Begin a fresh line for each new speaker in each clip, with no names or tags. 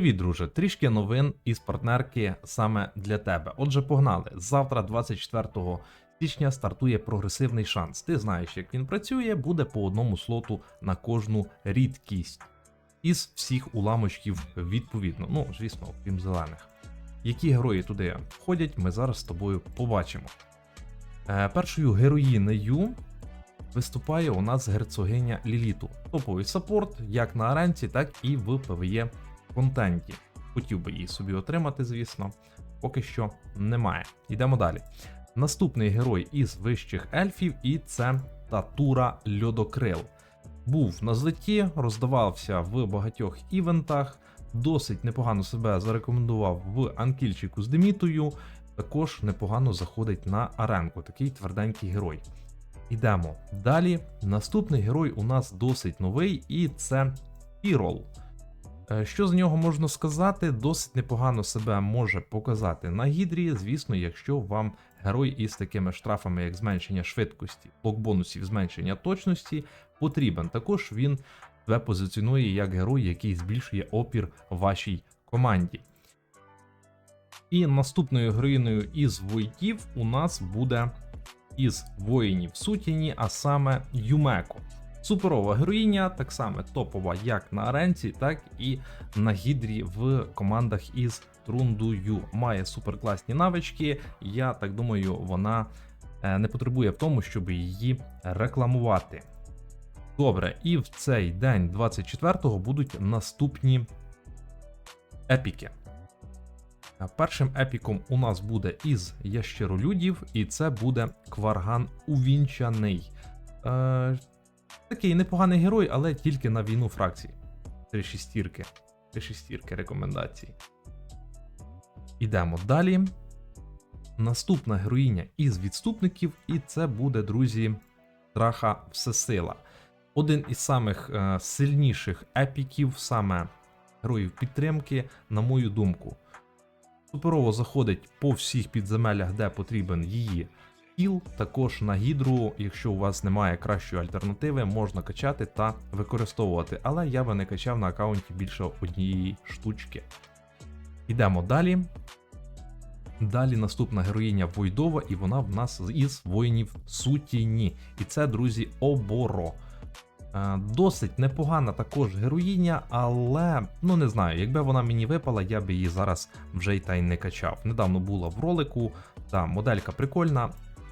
Привіт, друже! Трішки новин із партнерки саме для тебе. Отже, погнали. Завтра, 24 січня, стартує прогресивний шанс. Ти знаєш, як він працює, буде по одному слоту на кожну рідкість. Із всіх уламочків відповідно. Ну, звісно, окрім зелених. Які герої туди входять, ми зараз з тобою побачимо. Е, першою героїнею виступає у нас герцогиня Ліліту. Топовий саппорт як на аренці, так і в PvE контенті. Хотів би її собі отримати, звісно, поки що немає. Йдемо далі. Наступний герой із вищих ельфів, і це Татура Льодокрил. Був на злеті, роздавався в багатьох івентах, досить непогано себе зарекомендував в анкільчику з Демітою. Також непогано заходить на аренку, такий тверденький герой. Ідемо далі. Наступний герой у нас досить новий, і це Пірол. Е, Що з нього можна сказати? Досить непогано себе може показати на гідрі, звісно, якщо вам герой із такими штрафами, як зменшення швидкості, блок бонусів, зменшення точності, потрібен. Також він тебе позиціонує як герой, який збільшує опір вашій команді. І наступною героїною із воїтів у нас буде із воїнів Сутіні, а саме Юмеко. Суперова героїня, так само топова як на аренці, так і на гідрі в командах із Трундую. Має суперкласні навички. Я так думаю, вона е, не потребує в тому, щоб її рекламувати. Добре, і в цей день, 24-го, будуть наступні епіки. Е, Першим епіком у нас буде із ящеролюдів, і це буде Кварган Увінчаний. Такий непоганий герой, але тільки на війну фракції. Три шістірки. Три шістірки рекомендацій. Ідемо далі. Наступна героїня із відступників, і це буде, друзі, Траха Всесила. Один із самих е, сильніших епіків, саме героїв підтримки, на мою думку. Суперово заходить по всіх підземеллях, де потрібен її Хіл, також на гідру, якщо у вас немає кращої альтернативи, можна качати та використовувати, але я би не качав на аккаунті більше однієї штучки. Ідемо далі. Далі наступна героїня Войдова, і вона в нас із воїнів Сутіні. І це, друзі, Оборо. Е, Досить непогана також героїня, але ну не знаю, якби вона мені випала, я би її зараз вже й та й не качав. Недавно була в ролику, та моделька прикольна,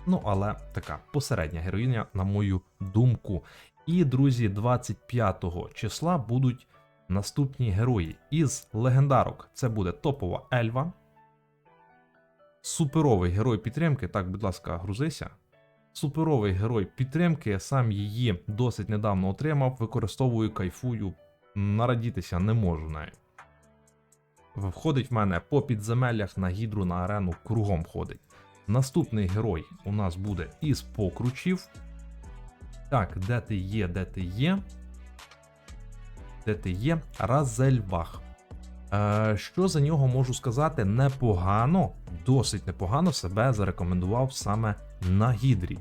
ну але така посередня героїня, на мою думку. І, друзі, 25 числа будуть наступні герої. Із легендарок це буде топова Ельва. Суперовий герой підтримки. Так, будь ласка, грузися. Суперовий герой підтримки, сам її досить недавно отримав, використовую, кайфую, нарадітися не можу нею. Входить в мене по підземеллях на гідру на арену кругом ходить. Наступний герой у нас буде із покручів. Так, де ти є, де ти є? Де ти є? Разельвах. Е, що за нього можу сказати? Непогано, досить непогано себе зарекомендував саме на гідрі.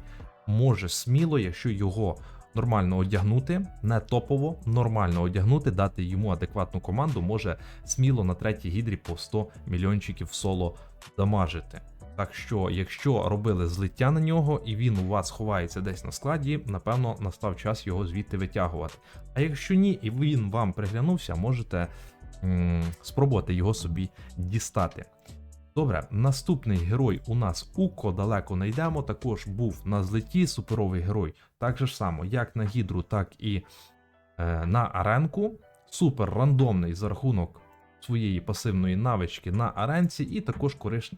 Може сміло, якщо його нормально одягнути, не топово, нормально одягнути, дати йому адекватну команду, може сміло на третій гідрі по 100 мільйончиків соло дамажити. Так що, якщо робили злиття на нього і він у вас ховається десь на складі, напевно, настав час його звідти витягувати. А якщо ні, і він вам приглянувся, можете м спробувати його собі дістати. Добре, наступний герой у нас Уко далеко не йдемо. Також був на злеті суперовий герой. Так же ж само, як на гідру, так і е, на аренку. Супер рандомний за рахунок своєї пасивної навички на аренці, і також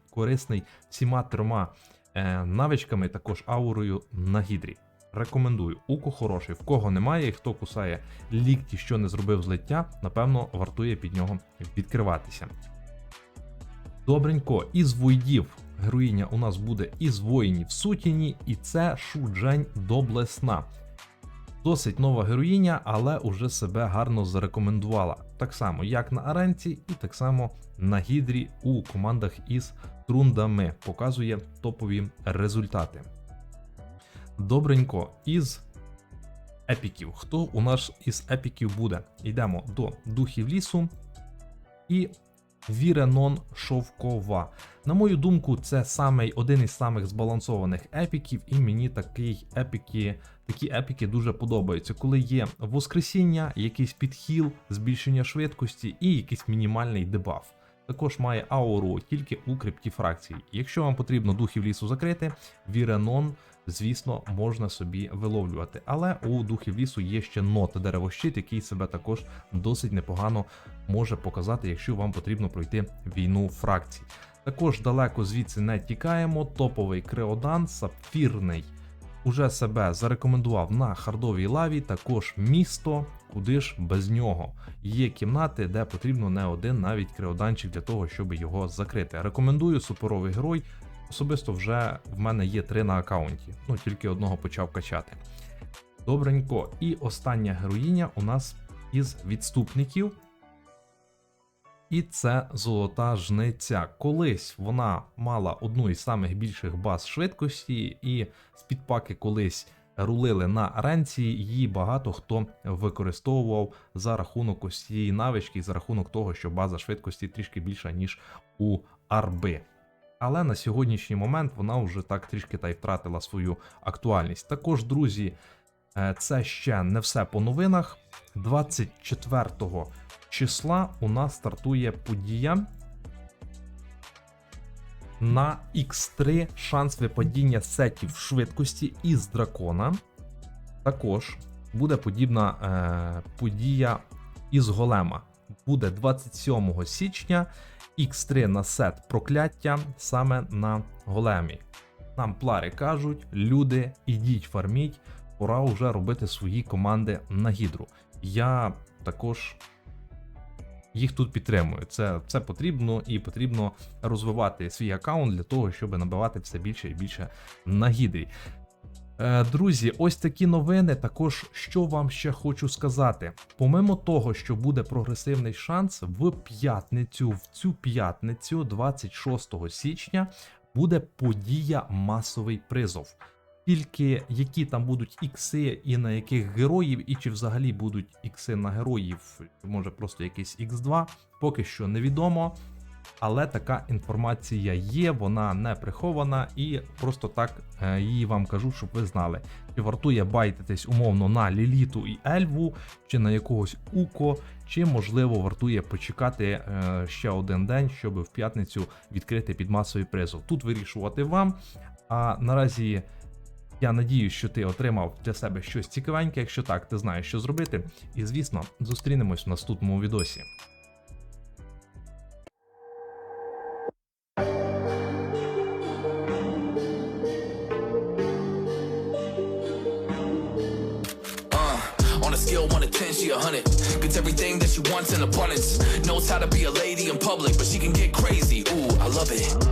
корисний всіма трьома е, навичками, також аурою на гідрі. Рекомендую, уко хороший. В кого немає, і хто кусає лікті, що не зробив злиття, напевно, вартує під нього відкриватися. Добренько, із войдів героїня у нас буде із воїнів Сутіні, і це Шуджень Доблесна. Досить нова героїня, але уже себе гарно зарекомендувала. Так само, як на аренці, і так само на гідрі у командах із трундами показує топові результати. Добренько, із епіків. Хто у нас із епіків буде? Йдемо до духів лісу. і Віренон Шовкова. На мою думку, це саме один із самих збалансованих епіків, і мені такий епіки, такі епіки дуже подобаються, коли є воскресіння, якийсь підхіл, збільшення швидкості і якийсь мінімальний дебаф. Також має ауру тільки у крипті фракції. Якщо вам потрібно духів лісу закрити, Віренон, звісно, можна собі виловлювати. Але у духів лісу є ще нот деревощит, який себе також досить непогано може показати, якщо вам потрібно пройти війну фракцій. Також далеко звідси не тікаємо. Топовий Креодан, сапфірний. Уже себе зарекомендував на хардовій лаві, також місто, куди ж без нього. Є кімнати, де потрібно не один навіть креоданчик для того, щоб його закрити. Рекомендую суперовий герой. Особисто вже в мене є три на аккаунті, ну тільки одного почав качати. Добренько. І остання героїня у нас із відступників. І це золота жниця. Колись вона мала одну із самих більших баз швидкості, і з підпаки колись рулили на ранці. Її багато хто використовував за рахунок ось цієї навички, за рахунок того, що база швидкості трішки більша, ніж у арби. Але на сьогоднішній момент вона вже так трішки та й втратила свою актуальність. Також, друзі, е, це ще не все по новинах. 24 числа у нас стартує подія. На X3 шанс випадіння сетів швидкості із дракона. Також буде подібна е, подія із голема. Буде 27 січня X3 на сет прокляття саме на големі. Нам плари кажуть, люди, ідіть фарміть, пора вже робити свої команди на гідру. Я також їх тут підтримую. Це це потрібно і потрібно розвивати свій аккаунт для того, щоб набивати все більше і більше на гідрі. Е, Друзі, ось такі новини. Також що вам ще хочу сказати. Помимо того, що буде прогресивний шанс, в п'ятницю, в цю п'ятницю, 26 січня, буде подія масовий призов. Тільки які там будуть ікси і на яких героїв, і чи взагалі будуть ікси на героїв, може просто якийсь Х2, поки що невідомо. Але така інформація є, вона не прихована, і просто так е, її вам кажу, щоб ви знали. Чи вартує байтитись умовно на Ліліту і Ельву, чи на якогось Уко, чи можливо вартує почекати е, ще один день, щоб в п'ятницю відкрити підмасовий призов. Тут вирішувати вам. А наразі. Я надію, що ти отримав для себе щось цікавеньке. Якщо так, ти знаєш, що зробити. І звісно, зустрінемось в наступному відосі.
Uh, on a scale 1 to 10, she a 100. Gets everything that she wants in abundance. Knows how to be a lady in public, but she can get crazy. Ooh, I love it.